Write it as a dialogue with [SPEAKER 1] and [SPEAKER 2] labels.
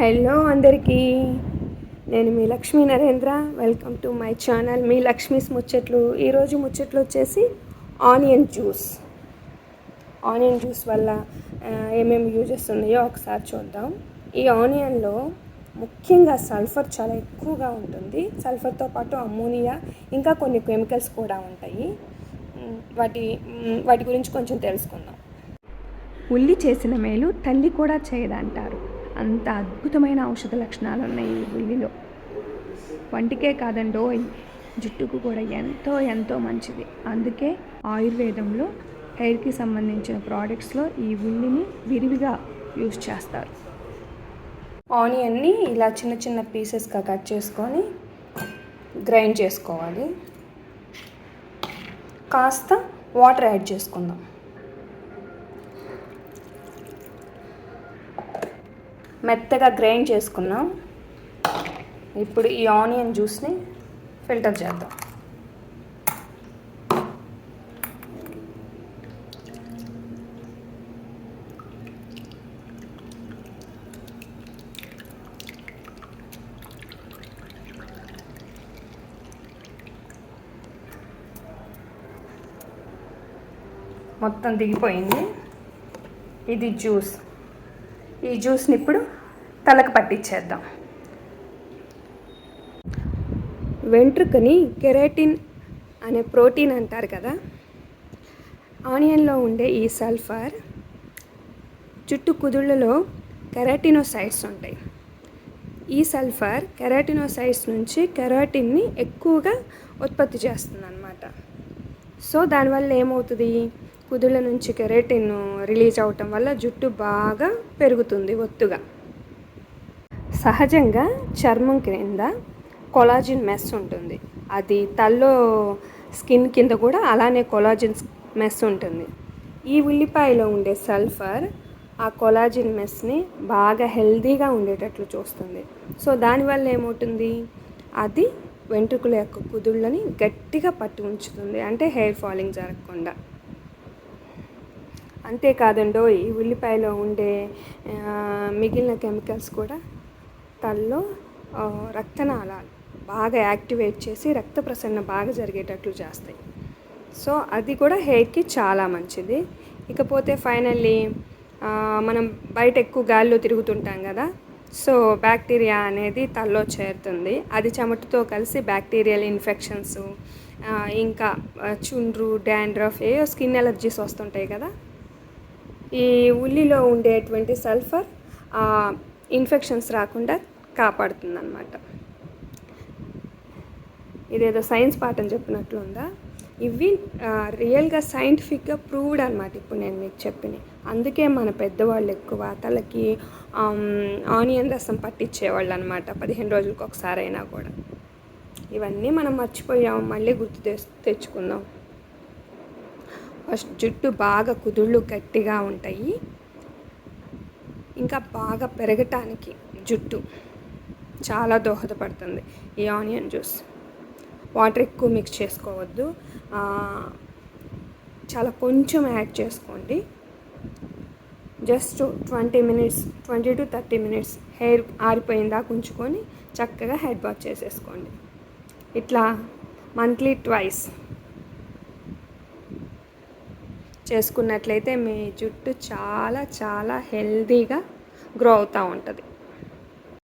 [SPEAKER 1] Hello అందరికీ నేను మీ Lakshmi Narendra. Welcome to my channel మీ లక్ష్మీస్ ముచ్చట్లు. ఈరోజు ముచ్చట్లు వచ్చేసి ఆనియన్ జ్యూస్. ఆనియన్ జ్యూస్ వల్ల ఏమేమి యూజెస్ ఉన్నాయో ఒకసారి చూద్దాం. ఈ ఆనియన్లో ముఖ్యంగా సల్ఫర్ చాలా ఎక్కువగా ఉంటుంది. సల్ఫర్తో పాటు అమ్మోనియా ఇంకా కొన్ని కెమికల్స్ కూడా ఉంటాయి. వాటి వాటి గురించి కొంచెం తెలుసుకుందాం. ఉల్లి చేసిన మేలు తల్లి కూడా చేయదంటారు. అంత అద్భుతమైన ఔషధ లక్షణాలు ఉన్నాయి ఈ ఉల్లిలో. వంటికే కాదండోయ్ జుట్టుకు కూడా ఎంతో ఎంతో మంచిది. అందుకే ఆయుర్వేదంలో హెయిర్కి సంబంధించిన ప్రోడక్ట్స్లో ఈ ఉల్లిని విరివిగా యూజ్ చేస్తారు. ఆనియన్ని ఇలా చిన్న చిన్న పీసెస్గా కట్ చేసుకొని గ్రైండ్ చేసుకోవాలి. కాస్త వాటర్ యాడ్ చేసుకుందాం. మెత్తగా గ్రైండ్ చేసుకున్నాం. ఇప్పుడు ఈ ఆనియన్ జ్యూస్ని ఫిల్టర్ చేద్దాం. మొత్తం దిగిపోయింది. ఇది జ్యూస్. ఈ జ్యూస్ని ఇప్పుడు తలకు పట్టించేద్దాం. వెంట్రుకని కెరాటిన్ అనే ప్రోటీన్ అంటారు కదా ఆనియన్లో ఉండే ఈ సల్ఫర్ చుట్టు కుదుళ్ళలో కెరాటినోసైడ్స్ ఉంటాయి. ఈ సల్ఫర్ కెరాటినోసైడ్స్ నుంచి కెరాటిన్ని ఎక్కువగా ఉత్పత్తి చేస్తుంది అనమాట సో దానివల్ల ఏమవుతుంది? కుదుళ్ళ నుంచి కెరాటిన్ రిలీజ్ అవటం వల్ల జుట్టు బాగా పెరుగుతుంది ఒత్తుగా. సహజంగా చర్మం క్రింద కొలాజిన్ మెస్ ఉంటుంది. అది తల్లో స్కిన్ కింద కూడా అలానే కొలాజిన్ మెస్ ఉంటుంది. ఈ ఉల్లిపాయలో ఉండే సల్ఫర్ ఆ కొలాజిన్ మెస్ని బాగా హెల్దీగా ఉండేటట్లు చూస్తుంది. సో దానివల్ల ఏమవుతుంది? అది వెంట్రుకల యొక్క కుదుళ్ళని గట్టిగా పట్టి ఉంచుతుంది. అంటే హెయిర్ ఫాలింగ్ జరగకుండా. అంతేకాదండో ఈ ఉల్లిపాయలో ఉండే మిగిలిన కెమికల్స్ కూడా తల్లో రక్తనాళాలు బాగా యాక్టివేట్ చేసి రక్త ప్రసరణ బాగా జరిగేటట్లు చేస్తాయి. సో అది కూడా హెయిర్కి చాలా మంచిది. ఇకపోతే ఫైనల్లీ మనం బయట ఎక్కువ గాలిలో తిరుగుతుంటాం కదా సో బ్యాక్టీరియా అనేది తల్లో చేరుతుంది. అది చెమటతో కలిసి బ్యాక్టీరియల్ ఇన్ఫెక్షన్స్ ఇంకా చుండ్రు డాండ్రఫ్ ఏయో స్కిన్ ఎలర్జీస్ వస్తుంటాయి కదా ఈ ఉల్లిలో ఉండేటువంటి సల్ఫర్ ఇన్ఫెక్షన్స్ రాకుండా కాపాడుతుంది అనమాట ఇదేదో సైన్స్ పాఠం చెప్పినట్లు ఉందా? ఇవి రియల్గా సైంటిఫిక్గా ప్రూవ్డ్ అనమాట ఇప్పుడు నేను మీకు చెప్పినవి. అందుకే మన పెద్దవాళ్ళు ఎక్కువ తలకి ఆనియన్ రసం పట్టించేవాళ్ళు అనమాట పదిహేను రోజులకు ఒకసారి అయినా కూడా. ఇవన్నీ మనం మర్చిపోయాం మళ్ళీ గుర్తు తెచ్చుకుందాం. ఫస్ట్ జుట్టు బాగా కుదుళ్ళు గట్టిగా ఉంటాయి. ఇంకా బాగా పెరగటానికి జుట్టు చాలా దోహదపడుతుంది. ఈ ఆనియన్ జ్యూస్ వాటర్ ఎక్కువ మిక్స్ చేసుకోవద్దు. చాలా కొంచెం యాడ్ చేసుకోండి. Just twenty minutes twenty to thirty minutes hair ఆరిపోయిందా ఉంచుకొని చక్కగా హెడ్ వాష్ చేసేసుకోండి. ఇట్లా మంత్లీ ట్వైస్ చేసుకున్నట్లయితే మీ జుట్టు చాలా చాలా హెల్దీగా గ్రో అవుతూ ఉంటుంది.